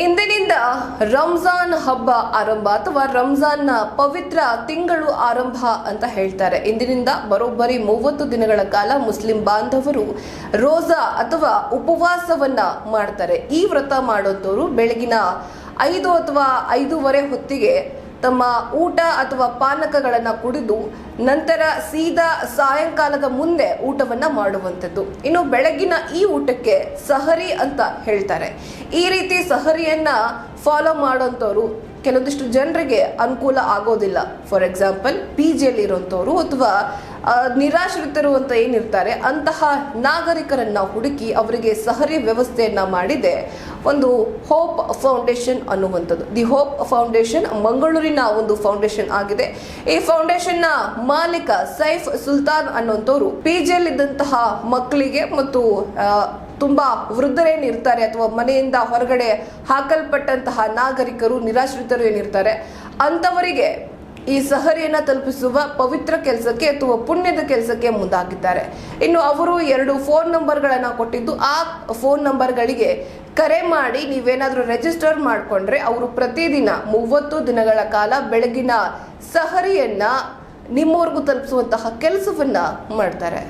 ಇಂದಿನಿಂದ ರಂಜಾನ್ ಹಬ್ಬ ಆರಂಭ ಅಥವಾ ರಂಜಾನ್ನ ಪವಿತ್ರ ತಿಂಗಳು ಆರಂಭ ಅಂತ ಹೇಳ್ತಾರೆ. ಇಂದಿನಿಂದ ಬರೋಬ್ಬರಿ ಮೂವತ್ತು ದಿನಗಳ ಕಾಲ ಮುಸ್ಲಿಂ ಬಾಂಧವರು ರೋಜಾ ಅಥವಾ ಉಪವಾಸವನ್ನ ಮಾಡ್ತಾರೆ. ಈ ವ್ರತ ಮಾಡೋದವರು ಬೆಳಗಿನ ಐದು ಅಥವಾ ಐದೂವರೆ ಹೊತ್ತಿಗೆ ತಮ್ಮ ಊಟ ಅಥವಾ ಪಾನಕಗಳನ್ನ ಕುಡಿದು ನಂತರ ಸೀದಾ ಸಾಯಂಕಾಲದ ಮುಂದೆ ಊಟವನ್ನ ಮಾಡುವಂಥದ್ದು. ಇನ್ನು ಬೆಳಗಿನ ಈ ಊಟಕ್ಕೆ ಸಹರಿ ಅಂತ ಹೇಳ್ತಾರೆ. ಈ ರೀತಿ ಸಹರಿಯನ್ನ ಫಾಲೋ ಮಾಡೋಂಥವ್ರು ಕೆಲವೊಂದಿಷ್ಟು ಜನರಿಗೆ ಅನುಕೂಲ ಆಗೋದಿಲ್ಲ. ಫಾರ್ ಎಕ್ಸಾಂಪಲ್ ಪಿ ಜಿಯಲ್ಲಿ ಇರೋಂಥವ್ರು ಅಥವಾ ನಿರಾಶ್ರಿತರು ಅಂತ ಏನಿರ್ತಾರೆ, ಅಂತಹ ನಾಗರಿಕರನ್ನ ಹುಡುಕಿ ಅವರಿಗೆ ಸಹರಿ ವ್ಯವಸ್ಥೆಯನ್ನ ಮಾಡಿದೆ. ಒಂದು ಹೋಪ್ ಫೌಂಡೇಶನ್ ಅನ್ನುವಂಥದ್ದು. ದಿ ಹೋಪ್ ಫೌಂಡೇಶನ್ ಮಂಗಳೂರಿನ ಒಂದು ಫೌಂಡೇಶನ್ ಆಗಿದೆ. ಈ ಫೌಂಡೇಶನ್ನ ಮಾಲೀಕ ಸೈಫ್ ಸುಲ್ತಾನ್ ಅನ್ನುವಂಥವ್ರು ಪಿ ಜಿಯಲ್ಲಿದ್ದಂತಹ ಮಕ್ಕಳಿಗೆ ಮತ್ತು ತುಂಬಾ ವೃದ್ಧರೇನಿರ್ತಾರೆ ಅಥವಾ ಮನೆಯಿಂದ ಹೊರಗಡೆ ಹಾಕಲ್ಪಟ್ಟಂತಹ ನಾಗರಿಕರು, ನಿರಾಶ್ರಿತರು ಏನಿರ್ತಾರೆ ಅಂಥವರಿಗೆ ಈ ಸಹರಿಯನ್ನ ತಲುಪಿಸುವ ಪವಿತ್ರ ಕೆಲಸಕ್ಕೆ ಅಥವಾ ಪುಣ್ಯದ ಕೆಲಸಕ್ಕೆ ಮುಂದಾಗಿದ್ದಾರೆ. ಇನ್ನು ಅವರು ಎರಡು ಫೋನ್ ನಂಬರ್ಗಳನ್ನು ಕೊಟ್ಟಿದ್ದು, ಆ ಫೋನ್ ನಂಬರ್ಗಳಿಗೆ ಕರೆ ಮಾಡಿ ನೀವೇನಾದರೂ ರಿಜಿಸ್ಟರ್ ಮಾಡಿಕೊಂಡ್ರೆ ಅವರು ಪ್ರತಿದಿನ ಮೂವತ್ತು ದಿನಗಳ ಕಾಲ ಬೆಳಗಿನ ಸಹರಿಯನ್ನು ನಿಮ್ಮವರೆಗೂ ತಲುಪಿಸುವಂತಹ ಕೆಲಸವನ್ನು ಮಾಡ್ತಾರೆ.